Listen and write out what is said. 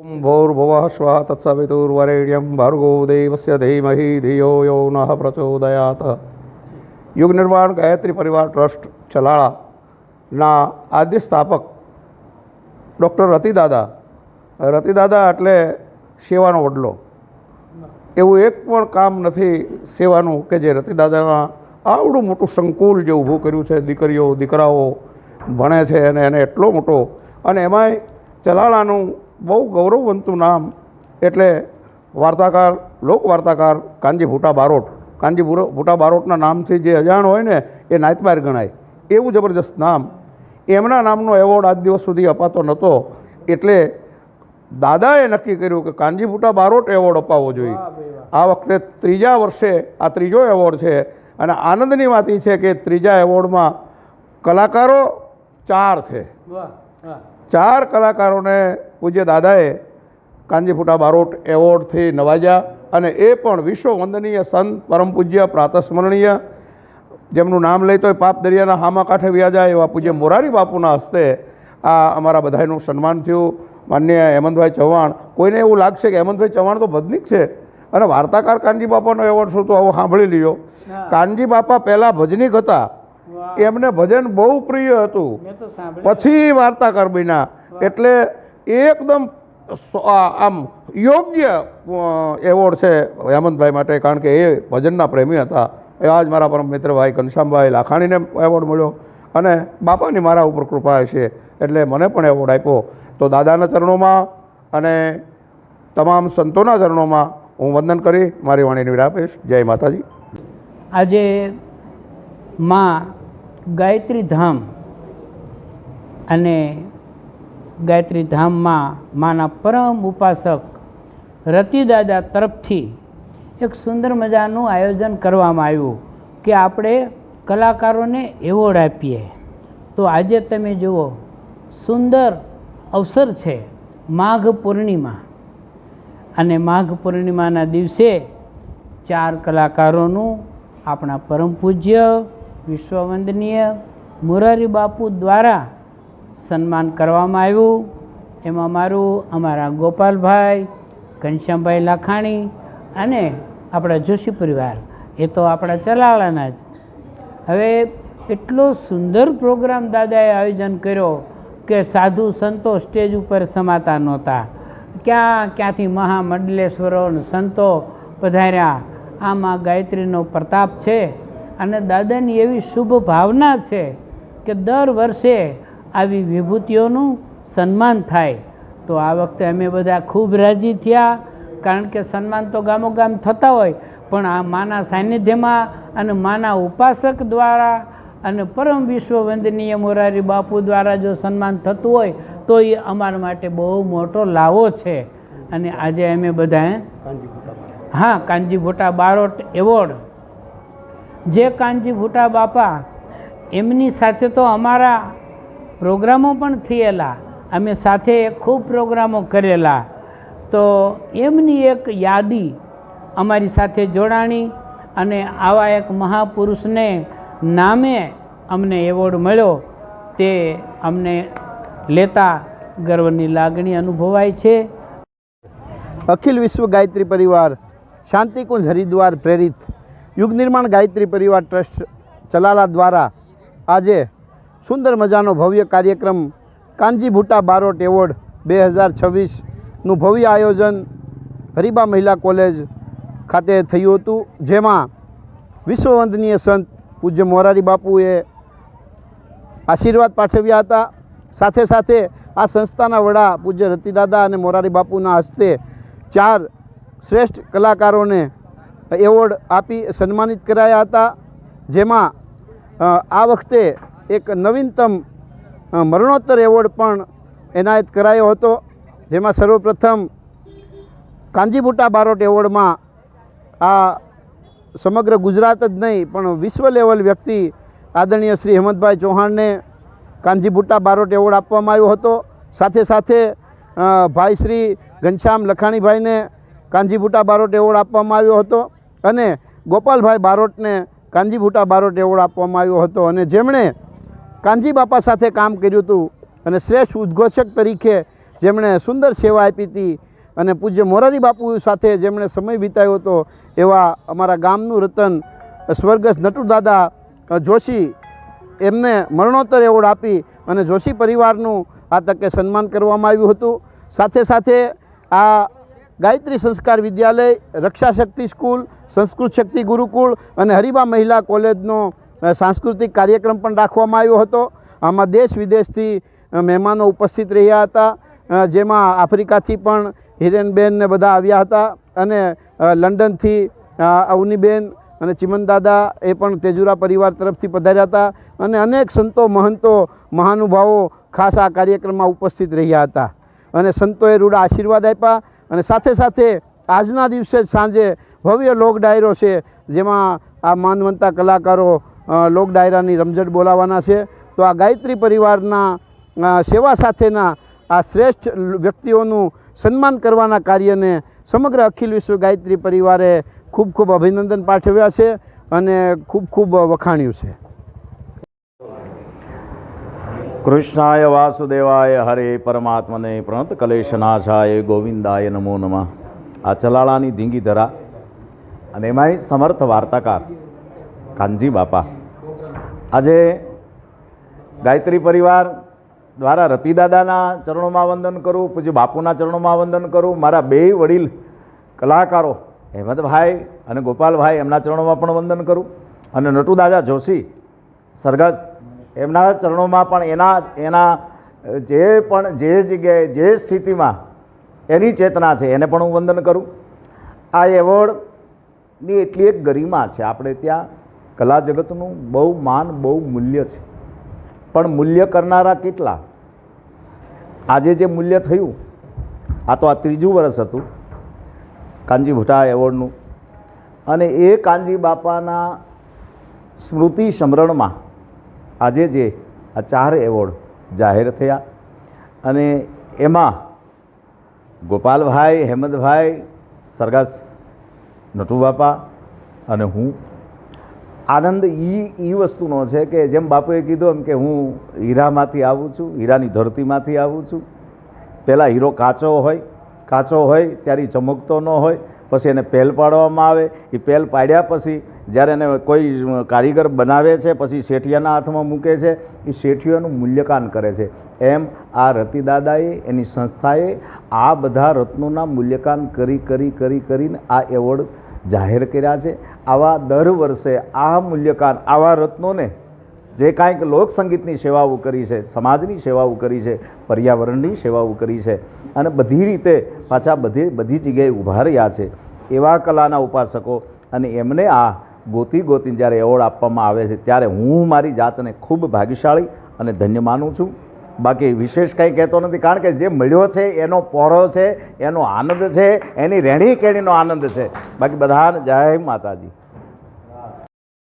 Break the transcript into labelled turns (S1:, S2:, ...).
S1: ભૌર્ભુવઃ શ્વः તત્સવિતુર્વરેણ્યં ભાર્ગો દેવસ્ય ધીમહિ ધિયો યો નઃ પ્રચોદયાત યુગ નિર્માણ ગાયત્રી પરિવાર ટ્રસ્ટ ચલાળાના આદ્ય સ્થાપક ડૉક્ટર રતિદાદા રતિદાદા એટલે સેવાનો વડલો. એવું એક પણ કામ નથી સેવાનું કે જે રતિદાદાના આવડું મોટું સંકુલ જે ઊભું કર્યું છે, દીકરીઓ, દીકરાઓ ભણે છે અને એને એટલો મોટો અને એમાંય ચલાળાનું બહુ ગૌરવવંતું નામ. એટલે વાર્તાકાર લોક વાર્તાકાર કાનજી ભૂટા બારોટ. કાનજી ભૂટા બારોટના નામથી જે અજાણ હોય ને એ નાયતબાર ગણાય. એવું જબરજસ્ત નામ. એમના નામનો એવોર્ડ આજ દિવસ સુધી અપાતો નહોતો એટલે દાદાએ નક્કી કર્યું કે કાનજી ભૂટા બારોટ એવોર્ડ અપાવવો જોઈએ. આ વખતે ત્રીજા વર્ષે આ ત્રીજો એવોર્ડ છે. અને આનંદની વાત એ છે કે ત્રીજા એવોર્ડમાં કલાકારો ચાર છે. ચાર કલાકારોને પૂજ્ય દાદાએ કાંજીફૂટા બારોટ એવોર્ડથી નવાજ્યા અને એ પણ વિશ્વ વંદનીય સંત પરમ પૂજ્ય પ્રાતસ્મરણીય. જેમનું નામ લઈ તો પાપ દરિયાના હામા કાંઠે વ્યાજા એવા પૂજ્ય મોરારી બાપુના હસ્તે આ અમારા બધાનું સન્માન થયું. માન્ય હેમંતભાઈ ચૌહાણ કોઈને એવું લાગશે કે હેમંતભાઈ ચૌહાણ તો ભજનિક છે? અને વાર્તાકાર કાનજી બાપાનો એવોર્ડ શું? તો આવો સાંભળી લીધો કાનજી બાપા પહેલાં ભજનીક હતા. એમને ભજન બહુ પ્રિય હતું. પછી વાર્તાકાર બન્યા એટલે એકદમ આમ યોગ્ય એવોર્ડ છે હેમંતભાઈ માટે કારણ કે એ ભજનના પ્રેમી હતા. એવા જ મારા પરમ મિત્ર ભાઈ ઘનશ્યામભાઈ લાખાણીને એવોર્ડ મળ્યો. અને બાપાની મારા ઉપર કૃપા છે એટલે મને પણ એવોર્ડ આપ્યો. તો દાદાના ચરણોમાં અને તમામ સંતોના ચરણોમાં હું વંદન કરી. મારી વાણીને વિરાપીશ જય માતાજી.
S2: આજે માં ગાયત્રી ધામ અને ગાયત્રી ધામમાં માના પરમ ઉપાસક રતિદાદા તરફથી એક સુંદર મજાનું આયોજન કરવામાં આવ્યું કે આપણે કલાકારોને એવોર્ડ આપીએ. તો આજે તમે જુઓ, સુંદર અવસર છે માઘ પૂર્ણિમા. અને માઘ પૂર્ણિમાના દિવસે ચાર કલાકારોનું આપણા પરમ પૂજ્ય વિશ્વવંદનીય મોરારી બાપુ દ્વારા સન્માન કરવામાં આવ્યું. એમાં મારું, અમારા ગોપાલભાઈ, ઘનશ્યામભાઈ લાખાણી અને આપણા જોશી પરિવાર, એ તો આપણા ચલાળાના જ. હવે એટલો સુંદર પ્રોગ્રામ દાદાએ આયોજન કર્યો કે સાધુ સંતો સ્ટેજ ઉપર સમાતા નહોતા. ક્યાં, ક્યાંથી મહામંડલેશ્વરો સંતો પધાર્યા? આમાં ગાયત્રીનો પ્રતાપ છે. અને દાદાની એવી શુભ ભાવના છે કે દર વર્ષે આવી વિભૂતિઓનું સન્માન થાય. તો આ વખતે અમે બધા ખૂબ રાજી થયા કારણ કે સન્માન તો ગામો ગામ થતા હોય પણ આ માના સાનિધ્યમાં અને માના ઉપાસક દ્વારા અને પરમ વિશ્વ વંદનીય મોરારી બાપુ દ્વારા જો સન્માન થતું હોય તો એ અમારા માટે બહુ મોટો લાવો છે. અને આજે અમે બધાએ હા કાનજી ભૂટા બારોટ એવોર્ડ જે કાનજી ભૂટા બાપા, એમની સાથે તો અમારા પ્રોગ્રામો પણ થયેલા. અમે સાથે ખૂબ પ્રોગ્રામો કરેલા. તો એમની એક યાદી અમારી સાથે જોડાણી અને આવા એક મહાપુરુષને નામે અમને એવોર્ડ મળ્યો. તે અમને લેતા ગર્વની લાગણી અનુભવાય છે.
S3: અખિલ વિશ્વ ગાયત્રી પરિવાર, શાંતિકુંજ હરિદ્વાર પ્રેરિત. યુગ નિર્માણ ગાયત્રી પરિવાર ટ્રસ્ટ ચલાલા દ્વારા આજે સુંદર મજાનો ભવ્ય કાર્યક્રમ કાનજી ભૂટા બારોટ એવોર્ડ બે હજાર છવ્વીસનું ભવ્ય આયોજન હરિબા મહિલા કોલેજ ખાતે થયું હતું, જેમાં વિશ્વવંદનીય સંત પૂજ્ય મોરારી બાપુએ આશીર્વાદ પાઠવ્યા હતા. સાથે સાથે આ સંસ્થાના વડા પૂજ્ય રતિદાદા અને મોરારી બાપુના હસ્તે ચાર શ્રેષ્ઠ કલાકારોને એવોર્ડ આપી સન્માનિત કરાયા હતા. જેમાં આ વખતે એક નવીનતમ મરણોત્તર એવોર્ડ પણ એનાયત કરાયો હતો. જેમાં સર્વપ્રથમ કાંજીબુટા બારોટ એવોર્ડમાં આ સમગ્ર ગુજરાત જ નહીં, પણ વિશ્વ લેવલ વ્યક્તિ આદરણીય શ્રી હેમંતભાઈ ચૌહાણને કાનજીબુટ્ટા બારોટ એવોર્ડ આપવામાં આવ્યો હતો. સાથે સાથે ભાઈ શ્રી ઘનશ્યામ લખાણીભાઈને કાનજીબુટ્ટા બારોટ એવોર્ડ આપવામાં આવ્યો હતો. અને ગોપાલભાઈ બારોટને કાંજીભૂટા બારોટ એવોર્ડ આપવામાં આવ્યો હતો અને જેમણે કાંજી બાપા સાથે કામ કર્યું હતું અને શ્રેષ્ઠ ઉદ્ઘોષક તરીકે જેમણે સુંદર સેવા આપી હતી અને પૂજ્ય મોરારી બાપુ સાથે જેમણે સમય વિતાવ્યો હતો એવા અમારા ગામનું રતન સ્વર્ગસ્થ નટુદાદા જોશી એમને મરણોત્તર એવોર્ડ આપી અને જોશી પરિવારનું આ તકે સન્માન કરવામાં આવ્યું હતું. સાથે સાથે આ ગાયત્રી સંસ્કાર વિદ્યાલય રક્ષા શક્તિ સ્કૂલ સંસ્કૃત શક્તિ ગુરુકુળ અને હરિબા મહિલા કોલેજનો સાંસ્કૃતિક કાર્યક્રમ પણ રાખવામાં આવ્યો હતો. આમાં દેશ વિદેશથી મહેમાનો ઉપસ્થિત રહ્યા હતા. જેમાં આફ્રિકાથી પણ હિરેનબેન ને બધા આવ્યા હતા અને લંડનથી અવનીબેન અને ચિમનદાદા એ પણ તેજુરા પરિવાર તરફથી પધાર્યા હતા અને અનેક સંતો, મહંતો, મહાનુભાવો ખાસ આ કાર્યક્રમમાં ઉપસ્થિત રહ્યા હતા. અને સંતોએ રૂડા આશીર્વાદ આપ્યા અને સાથે સાથે આજના દિવસે જ સાંજે ભવ્ય લોક ડાયરો છે, જેમાં આ માનવંતા કલાકારો લોક ડાયરાની રમઝટ બોલાવવાના છે. તો આ ગાયત્રી પરિવારના સેવા સાથેના આ શ્રેષ્ઠ વ્યક્તિઓનું સન્માન કરવાના કાર્યને સમગ્ર અખિલ વિશ્વ ગાયત્રી પરિવારે ખૂબ ખૂબ અભિનંદન પાઠવ્યા છે અને ખૂબ ખૂબ વખાણ્યું છે.
S4: કૃષ્ણાય વાસુદેવાય હરે પરમાત્મને પ્રણત કલેશનાશાય ગોવિંદાય નમો નમઃ. આ ચલાળાની ધીંગી ધરા અને એમાંય સમર્થ વાર્તાકાર કાનજી બાપા. આજે ગાયત્રી પરિવાર દ્વારા રતિદાદાના ચરણોમાં વંદન કરું પછી બાપુના ચરણોમાં વંદન કરું. મારા બે વડીલ કલાકારો, હેમંતભાઈ અને ગોપાલભાઈ એમના ચરણોમાં પણ વંદન કરું. અને નટુદાદા જોશી સરગસ એમના ચરણોમાં પણ એના એના, જે પણ, જે જગ્યાએ, જે સ્થિતિમાં એની ચેતના છે, એને પણ હું વંદન કરું. આ એવોર્ડની એટલી એક ગરિમા છે. આપણે ત્યાં કલા જગતનું બહુ માન, બહુ મૂલ્ય છે. પણ મૂલ્ય કરનારા કેટલા? આજે જે મૂલ્ય થયું, આ તો આ ત્રીજું વર્ષ હતું, કાનજી ભુટા એવોર્ડનું. અને એ કાનજી બાપાના સ્મૃતિ સમરણમાં આજે જે આ ચાર એવોર્ડ જાહેર થયા. અને એમાં ગોપાલભાઈ, હેમંતભાઈ સરગાસ નટુબાપા અને હું. આનંદ એ એ વસ્તુનો છે કે જેમ બાપુએ કીધું એમ કે હું હીરામાંથી આવું છું, હીરાની ધરતીમાંથી આવું છું. પહેલાં હીરો કાચો હોય કાચો હોય, ત્યારે ચમકતો ન હોય, પછી એને પહેલ પાડવામાં આવે. એ પહેલ પાડ્યા પછી જ્યારે એને કોઈ કારીગર બનાવે છે, પછી શેઠિયાના હાથમાં મૂકે છે એ શેઠિયાનું મૂલ્યકાન કરે છે. એમ આ રતિદાદાએ, એની સંસ્થાએ આ બધા રત્નોના મૂલ્યકાન કરી કરી કરી, કરીને આ એવોર્ડ જાહેર કર્યા છે. આવા દર વર્ષે આ મૂલ્યકાન, આવા રત્નોને જે કાંઈક લોકસંગીતની સેવાઓ કરી છે, સમાજની સેવાઓ કરી છે, પર્યાવરણની સેવાઓ કરી છે અને બધી રીતે પાછા બધી બધી જગ્યાએ ઊભા રહ્યા છે એવા કલાના ઉપાસકો અને એમને આ ગોતી ગોતીને જ્યારે એવોર્ડ આપવામાં આવે છે ત્યારે હું મારી જાતને ખૂબ ભાગ્યશાળી અને ધન્ય માનું છું. બાકી વિશેષ કંઈ કહેતો નથી, કારણ કે જે મળ્યો છે, એનો પોરો છે, એનો આનંદ છે, એની રહેણી કેણીનો આનંદ છે. બાકી બધાને જય માતાજી.